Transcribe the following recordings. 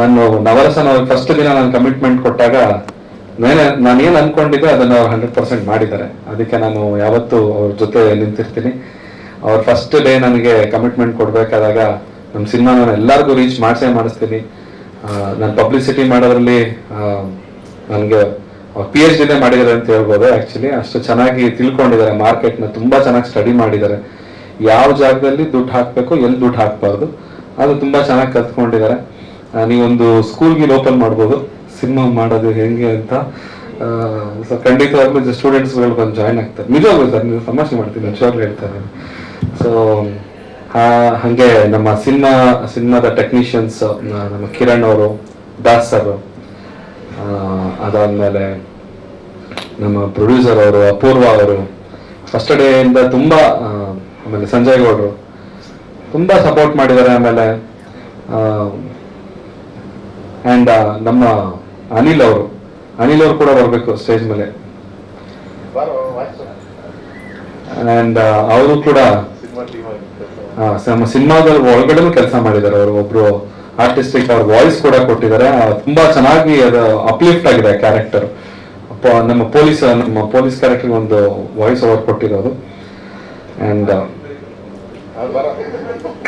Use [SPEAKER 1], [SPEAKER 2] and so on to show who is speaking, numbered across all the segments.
[SPEAKER 1] ನಾನು ನವರಸನ ಫಸ್ಟ್ ದಿನ ನಾನು ಕಮಿಟ್ಮೆಂಟ್ ಕೊಟ್ಟಾಗ ನಾನೇ ನಾನು ಏನು ಅನ್ಕೊಂಡಿದ್ದೆ ಅದನ್ನು ಅವ್ರು ಹಂಡ್ರೆಡ್ ಪರ್ಸೆಂಟ್ ಮಾಡಿದ್ದಾರೆ. ಅದಕ್ಕೆ ನಾನು ಯಾವತ್ತೂ ಅವ್ರ ಜೊತೆ ನಿಂತಿರ್ತೀನಿ. ಅವ್ರ ಫಸ್ಟ್ ಡೇ ನನಗೆ ಕಮಿಟ್ಮೆಂಟ್ ಕೊಡಬೇಕಾದಾಗ ನಮ್ಮ ಸಿನಿಮಾ ನಾನು ಎಲ್ಲರಿಗೂ ರೀಚ್ ಮಾಡಿಸೇ ಮಾಡಿಸ್ತೀನಿ. ನಾನು ಪಬ್ಲಿಸಿಟಿ ಮಾಡೋದ್ರಲ್ಲಿ ನನಗೆ ಪಿ ಎಚ್ ಡಿನೇ ಮಾಡಿದ್ದಾರೆ ಅಂತ ಹೇಳ್ಬೋದು ಆ್ಯಕ್ಚುಲಿ ಅಷ್ಟು ಚೆನ್ನಾಗಿ ತಿಳ್ಕೊಂಡಿದ್ದಾರೆ. ಮಾರ್ಕೆಟ್ನ ತುಂಬ ಚೆನ್ನಾಗಿ ಸ್ಟಡಿ ಮಾಡಿದ್ದಾರೆ. ಯಾವ ಜಾಗದಲ್ಲಿ ದುಡ್ಡು ಹಾಕಬೇಕು, ಎಲ್ಲಿ ದುಡ್ಡು ಹಾಕಬಾರ್ದು, ಅದು ತುಂಬ ಚೆನ್ನಾಗಿ ಕಲ್ತ್ಕೊಂಡಿದ್ದಾರೆ. ನೀವೊಂದು ಸ್ಕೂಲ್ಗೆ ಓಪನ್ ಮಾಡ್ಬೋದು. ಸಿನಿಮಾ ಮಾಡೋದು ಹೆಂಗೆ ಅಂತ. ಸೊ ಖಂಡಿತವಾಗ್ಲೂ ಸ್ಟೂಡೆಂಟ್ಸ್ಗಳು ಬಂದು ಜಾಯ್ನ್ ಆಗ್ತಾರೆ. ನಿಜವಾಗ್ಲೂ ಸರ್, ನೀವು ತಮಾಷೆ ಮಾಡ್ತೀನಿ ನಿಜವಾಗ್ಲೂ ಹೇಳ್ತಾರೆ ಸೊ ಹಾಗೆ ನಮ್ಮ ಸಿನಿಮಾ ಸಿನಿಮಾದ ಟೆಕ್ನಿಷಿಯನ್ಸ್ ನಮ್ಮ ಕಿರಣ್ ಅವರು, ದಾಸ್ ಸರ್ ಅದಾದ್ಮೇಲೆ ನಮ್ಮ ಪ್ರೊಡ್ಯೂಸರ್ ಅವರು, ಅಪೂರ್ವ ಅವರು ಫಸ್ಟ್ ಡೇಯಿಂದ ತುಂಬಾ ಆಮೇಲೆ ಸಂಜಯ್ ಗೌಡ್ರು, ತುಂಬಾ ಸಪೋರ್ಟ್ ಮಾಡಿದ್ದಾರೆ ಆಮೇಲೆ ಆ್ಯಂಡ್ ನಮ್ಮ ಅನಿಲ್ ಅವರು ಅನಿಲ್ ಅವರು ಕೂಡ ಬರಬೇಕು ಸ್ಟೇಜ್ ಮೇಲೆ. ಆ್ಯಂಡ್ ಅವರು ಕೂಡ ನಮ್ಮ ಸಿನಿಮಾದ ಒಳಗಡೆನೂ ಕೆಲಸ ಮಾಡಿದ್ದಾರೆ ಅವರು. ಒಬ್ರು ಆರ್ಟಿಸ್ಟಿಕ್ ಅವ್ರ ವಾಯ್ಸ್ ಕೂಡ ಕೊಟ್ಟಿದ್ದಾರೆ. ತುಂಬಾ ಚೆನ್ನಾಗಿ ಅದು ಅಪ್ಲಿಫ್ಟ್ ಆಗಿದೆ ಕ್ಯಾರೆಕ್ಟರ್ ನಮ್ಮ ಪೊಲೀಸ್ ನಮ್ಮ ಪೊಲೀಸ್ ಕ್ಯಾರೆಕ್ಟರ್ ಒಂದು ವಾಯ್ಸ್ ಅವರ್ ಕೊಟ್ಟಿರೋದು. ಅಂಡ್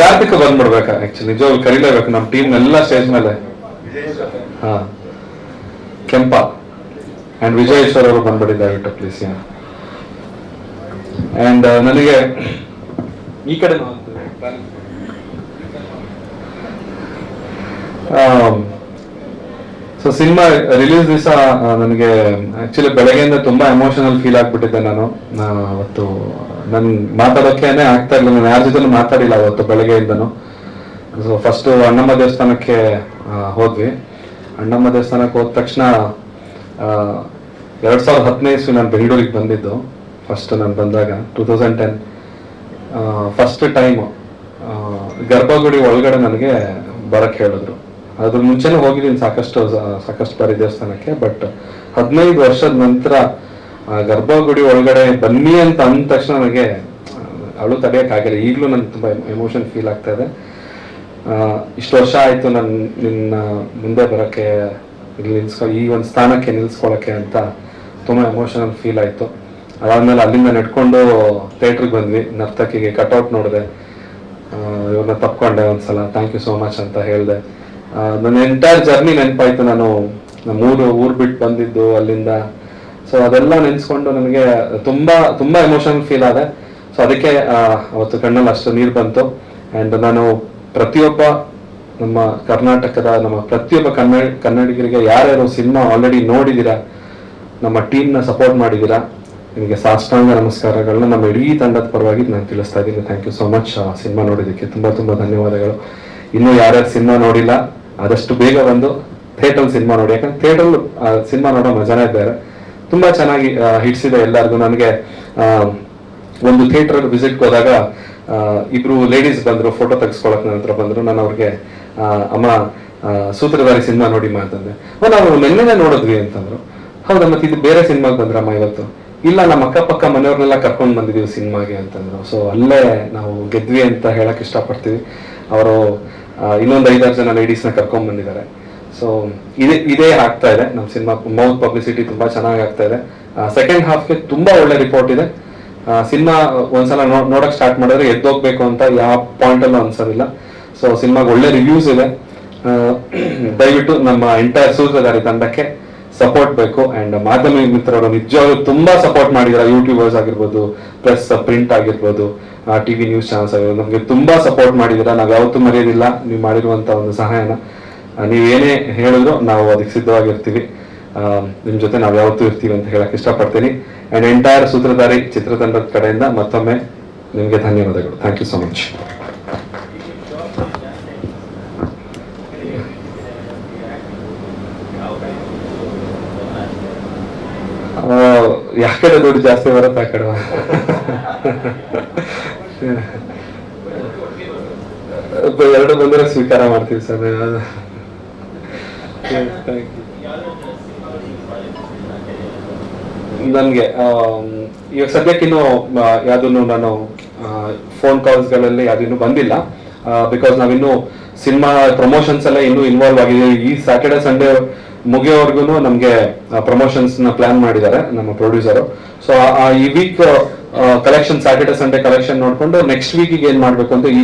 [SPEAKER 1] ಕಾರ್ತಿಕ್ ಬಂದ್ಬಿಡ್ಬೇಕು ಆಕ್ಚುಲಿ ನಿಜವಾಗ್ಲು ಕರೀಲೇಬೇಕು. ನಮ್ಮ ಟೀಮ್ ಎಲ್ಲ ಸ್ಟೇಜ್ ಮೇಲೆ ಹಾ. ಕೆಂಪ. ಅಂಡ್ ಸರ್ ಅವರು ಬಂದ್ಬಿಡಿ ದಯವಿಟ್ಟು ಪ್ಲೀಸ್ ಅಂಡ್ ನನಗೆ ಈ ಕಡೆ ಸೊ ಸಿನಿಮಾ ರಿಲೀಸ್ ದಿವಸ ನನಗೆ ಆಕ್ಚುಲಿ ಬೆಳಗ್ಗೆಯಿಂದ ತುಂಬಾ ಎಮೋಷನಲ್ ಫೀಲ್ ಆಗ್ಬಿಟ್ಟಿದ್ದೆ ನಾನು. ಅವತ್ತು ನನ್ ಮಾತಾಡೋಕೆನೆ ಆಗ್ತಾ ಇಲ್ಲ ನಾನು ಯಾರ ಜೊತೆ ಮಾತಾಡಿಲ್ಲ ಅವತ್ತು ಬೆಳಗ್ಗೆಯಿಂದನು. ಸೊ ಫಸ್ಟ್ ಅಣ್ಣಮ್ಮ ದೇವಸ್ಥಾನಕ್ಕೆ ಹೋದ್ವಿ. ಅಣ್ಣಮ್ಮ ದೇವಸ್ಥಾನಕ್ಕೆ ಹೋದ ತಕ್ಷಣ ಎರಡು ಸಾವಿರದ ಹದಿನೈದು ಇಸ್ವಿ ನಾನು ಬೆಂಗಳೂರಿಗೆ ಬಂದಿದ್ದು. ಫಸ್ಟ್ ನಾನು ಬಂದಾಗ two thousand ten first time ಗರ್ಭಗುಡಿ ಒಳಗಡೆ ನನಗೆ ಬರಕ್ಕೆ ಹೇಳಿದ್ರು. ಅದ್ರ ಮುಂಚೆನೂ ಹೋಗಿದ್ದೀನಿ ಸಾಕಷ್ಟು ಸಾಕಷ್ಟು ಬಾರಿ ದೇವಸ್ಥಾನಕ್ಕೆ ಬಟ್ ಹದಿನೈದು ವರ್ಷದ ನಂತರ ಗರ್ಭಗುಡಿ ಒಳಗಡೆ ಬನ್ನಿ ಅಂತ ಅಂದ ತಕ್ಷಣ ನನಗೆ ಅಳು ತಡೆಯೋಕ್ಕಾಗಿಲ್ಲ ಈಗಲೂ ನನಗೆ ತುಂಬ ಎಮೋಷನ್ ಫೀಲ್ ಆಗ್ತಾ ಇದೆ. ಇಷ್ಟು ವರ್ಷ ಆಯ್ತು ನಾನು, ನಿನ್ನ ಮುಂದೆ ಬರೋಕ್ಕೆ ಇಲ್ಲಿ ನಿಲ್ಸ್ಕೊ, ಈ ಒಂದು ಸ್ಥಾನಕ್ಕೆ ನಿಲ್ಸ್ಕೊಳಕ್ಕೆ ಅಂತ ತುಂಬ ಎಮೋಷನಲ್ ಫೀಲ್ ಆಯ್ತು. ಅದಾದ್ಮೇಲೆ ಅಲ್ಲಿಂದ ನೆಡ್ಕೊಂಡು ಥಿಯೇಟ್ರಿಗೆ ಬಂದ್ವಿ. ನರ್ತಕಿಗೆ ಕಟ್ಔಟ್ ನೋಡಿದೆ. ಇವ್ರನ್ನ ತಪ್ಕೊಂಡೆ ಒಂದ್ಸಲ. ಥ್ಯಾಂಕ್ ಯು ಸೋ ಮಚ್ ಅಂತ ಹೇಳಿದೆ. ನನ್ನ ಎಂಟೈರ್ ಜರ್ನಿ ನೆನಪಾಯ್ತು. ನಾನು ನಮ್ಮ ಊರು ಊರು ಬಿಟ್ಟು ಬಂದಿದ್ದು ಅಲ್ಲಿಂದ. ಸೊ ಅದೆಲ್ಲ ನೆನೆಸ್ಕೊಂಡು ನನಗೆ ತುಂಬಾ ತುಂಬಾ ಎಮೋಷನಲ್ ಫೀಲ್ ಆದೆ. ಸೊ ಅದಕ್ಕೆ ಅವತ್ತು ಕಣ್ಣಲ್ಲಿ ಅಷ್ಟು ನೀರು ಬಂತು. ಆ್ಯಂಡ್ ನಾನು ಪ್ರತಿಯೊಬ್ಬ ನಮ್ಮ ಕರ್ನಾಟಕದ, ನಮ್ಮ ಪ್ರತಿಯೊಬ್ಬ ಕನ್ನಡ, ಕನ್ನಡಿಗರಿಗೆ ಯಾರ್ಯಾರು ಸಿನಿಮಾ ಆಲ್ರೆಡಿ ನೋಡಿದ್ದೀರಾ ನಮ್ಮ ಟೀಮ್ನ ಸಪೋರ್ಟ್ ಮಾಡಿದ್ದೀರಾ ನಿಮಗೆ ಸಾಷ್ಟಾಂಗ ನಮಸ್ಕಾರಗಳನ್ನ ನಮ್ಮ ಇಡೀ ತಂಡದ ಪರವಾಗಿ ನಾನು ತಿಳಿಸ್ತಾ ಇದ್ದೀನಿ. Thank you so much cinema ನೋಡಿದ್ದಕ್ಕೆ ತುಂಬಾ ತುಂಬಾ ಧನ್ಯವಾದಗಳು. ಇನ್ನೂ ಯಾರ್ಯಾರು ಸಿನಿಮಾ ನೋಡಿಲ್ಲ, ಆದಷ್ಟು ಬೇಗ ಬಂದು ಥಿಯೇಟರ್ ಸಿನಿಮಾ ನೋಡಿ. ಯಾಕಂದ್ರೆ ಥಿಯೇಟರ್ ಸಿನಿಮಾ ನೋಡೋ ಮಜಾನೇ ಬೇರೆ. ತುಂಬಾ ಚೆನ್ನಾಗಿ ಹಿಡಿಸಿದೆ ಎಲ್ಲರಿಗೂ. ನನಗೆ ಒಂದು ಥಿಯೇಟರ್ ವಿಸಿಟ್ಗೆ ಹೋದಾಗ ಇಬ್ರು ಲೇಡೀಸ್ ಬಂದ್ರು ಫೋಟೋ ತೆಗೆಸ್ಕೊಳಕ್ ನನ್ನ ಹತ್ರ ಬಂದ್ರು. ನಾನು ಅವ್ರಿಗೆ ಅಮ್ಮ ಸೂತ್ರಧಾರಿ ಸಿನಿಮಾ ನೋಡಿ ಅಂತಂದೆ. ಓ ನಾವು ನಿನ್ನೆನೆ ನೋಡಿದ್ವಿ ಅಂತಂದ್ರು. ಹೌದಾ, ಮತ್ತೆ ಇದು ಬೇರೆ ಸಿನಿಮಾಗೆ ಬಂದ್ರಮ್ಮ ಇವತ್ತು? ಇಲ್ಲ, ನಮ್ಮ ಅಕ್ಕಪಕ್ಕ ಮನೆಯವ್ರನ್ನೆಲ್ಲ ಕರ್ಕೊಂಡು ಬಂದಿದ್ವಿ ಸಿನಿಮಾಗೆ ಅಂತಂದ್ರು. ಸೊ ಅಲ್ಲೇ ನಾವು ಗೆದ್ವಿ ಅಂತ ಹೇಳಕ್ ಇಷ್ಟಪಡ್ತೀವಿ. ಅವರು ಇನ್ನೊಂದು ಐದಾರು ಜನ ಲೇಡೀಸ್ನ ಕರ್ಕೊಂಡ್ ಬಂದಿದ್ದಾರೆ. ಸೊ ಇದೇ ಇದೇ ಆಗ್ತಾ ಇದೆ. ನಮ್ಮ ಸಿನಿಮಾ ಮೌತ್ ಪಬ್ಲಿಸಿಟಿ ತುಂಬಾ ಚೆನ್ನಾಗಿ ಆಗ್ತಾ ಇದೆ. ಸೆಕೆಂಡ್ ಹಾಫ್ಗೆ ತುಂಬಾ ಒಳ್ಳೆ ರಿಪೋರ್ಟ್ ಇದೆ. ಸಿನಿಮಾ ಒಂದ್ಸಲ ನೋಡಕ್ ಸ್ಟಾರ್ಟ್ ಮಾಡಿದ್ರೆ ಎದ್ದೋಗ್ಬೇಕು ಅಂತ ಯಾವ ಪಾಯಿಂಟ್ ಅಲ್ಲೂ ಅನ್ಸೋದಿಲ್ಲ ಸೊ ಸಿನಿಮಾಗೆ ಒಳ್ಳೆ ರಿವ್ಯೂಸ್ ಇದೆ. ದಯವಿಟ್ಟು ನಮ್ಮ ಎಂಟೈರ್ ಸೂತ್ರಧಾರಿ ತಂಡಕ್ಕೆ ಸಪೋರ್ಟ್ ಬೇಕು. ಅಂಡ್ ಮಾಧ್ಯಮ ಮಿತ್ರರು ನಿಜವಾಗ್ಲೂ ತುಂಬಾ ಸಪೋರ್ಟ್ ಮಾಡಿದ್ದಾರೆ ಯೂಟ್ಯೂಬರ್ಸ್ ಆಗಿರ್ಬೋದು ಪ್ಲಸ್ ಪ್ರಿಂಟ್ ಆಗಿರ್ಬೋದು ಟಿವಿ ನ್ಯೂಸ್ ಚಾನಲ್ಸ್ ಆಗಿರ್ಬೋದು, ನಮಗೆ ತುಂಬಾ ಸಪೋರ್ಟ್ ಮಾಡಿದ್ದೀರಾ ನಾವು ಯಾವತ್ತೂ ಮರೆಯೋದಿಲ್ಲ. ನೀವು ಮಾಡಿರುವಂತ ಒಂದು ಸಹಾಯನ. ನೀವೇನೇ ಹೇಳಿದ್ರು ನಾವು ಅದಕ್ಕೆ ಸಿದ್ಧವಾಗಿರ್ತೀವಿ. ಆ, ನಿಮ್ ಜೊತೆ ನಾವು ಯಾವತ್ತೂ ಇರ್ತೀವಿ ಅಂತ ಹೇಳಕ್ ಇಷ್ಟಪಡ್ತೀನಿ. ಅಂಡ್ ಎಂಟೈರ್ ಸೂತ್ರಧಾರಿ ಚಿತ್ರತಂಡದ ಕಡೆಯಿಂದ ಮತ್ತೊಮ್ಮೆ ನಿಮಗೆ ಧನ್ಯವಾದಗಳು. ಥ್ಯಾಂಕ್ ಯು ಸೊ ಮಚ್ ಯಾ ಕಡೆ ದುಡ್ಡು ಜಾಸ್ತಿ ಬರುತ್ತೆ ಆ ಕಡೆ? ಎರಡು ಬಂದರೆ ಸ್ವೀಕಾರ ಮಾಡ್ತೀವಿ ಸರ್. ನನಗೆ ಇವಾಗ ಸದ್ಯಕ್ಕಿನ್ನು ಯಾವ್ದನ್ನು ನಾನು ಫೋನ್ ಕಾಲ್ಸ್ಗಳಲ್ಲಿ ಯಾವ್ದಿನ್ನೂ ಬಂದಿಲ್ಲ ಬಿಕಾಸ್ ನಾವಿನ್ನು ಸಿನಿಮಾ ಪ್ರಮೋಷನ್ಸ್ ಎಲ್ಲ ಇನ್ನೂ ಇನ್ವಾಲ್ವ್ ಆಗಿದೆ ಈ ಸ್ಯಾಟರ್ಡೆ ಸಂಡೇ ಮುಗಿಯೋವರೆಗೂ ನಮಗೆ ಪ್ರಮೋಷನ್ಸ್ನ ಪ್ಲಾನ್ ಮಾಡಿದ್ದಾರೆ ನಮ್ಮ ಪ್ರೊಡ್ಯೂಸರು ಸೊ ಈ week collection Saturday Sunday collection ನೋಡ್ಕೊಂಡು ನೆಕ್ಸ್ಟ್ ವೀಕಿಗೆ ಏನ್ ಮಾಡ್ಬೇಕು ಅಂತ ಈ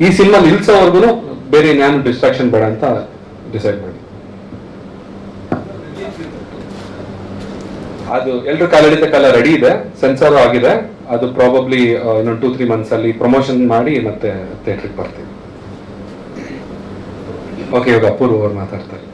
[SPEAKER 1] ಈ ಸಿನಿಮಾ ನಿಲ್ಸೋವರೆಗೂ ಬೇರೆ ನಾನು ಡಿಸ್ಟ್ರಾಕ್ಷನ್ ಬೇಡ ಅಂತ ಡಿಸೈಡ್ ಮಾಡಿ ಅದು ಎಲ್ರ ಕಾಲಡಿತ ಕಾಲ ರೆಡಿ ಇದೆ ಸೆನ್ಸರ್ ಆಗಿದೆ. ಅದು ಪ್ರಾಬಬ್ಲಿ ಇನ್ನೊಂದು ಟೂ ತ್ರೀ ಮಂತ್ಸ್ ಅಲ್ಲಿ ಪ್ರಮೋಷನ್ ಮಾಡಿ ಮತ್ತೆ ಥಿಯೇಟ್ರಿಗೆ ಬರ್ತೀವಿ. ಓಕೆ ಇವಾಗ ಅಪೂರ್ವ ಅವ್ರು ಮಾತಾಡ್ತಾರೆ.